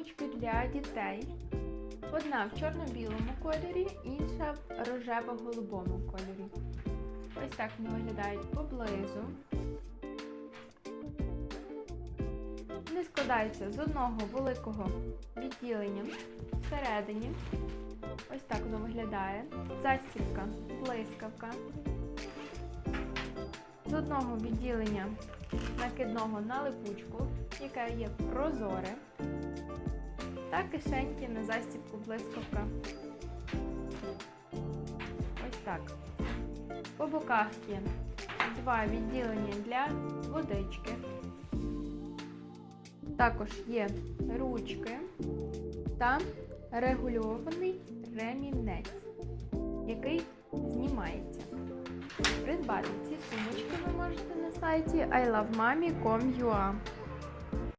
сумочки для дітей. Одна в чорно-білому кольорі, інша в рожево-голубому кольорі. Ось так вони виглядають поблизу. Вони складаються з одного великого відділення всередині. Ось так воно виглядає. Застібка, блискавка. З одного відділення накидного на липучку, яке є прозоре. Та кишеньки на застібку блискавка. Ось так. По боках є два відділення для водички. Також є ручки та регульований ремінець, який знімається. Придбати ці сумочки ви можете на сайті ilovemami.com.ua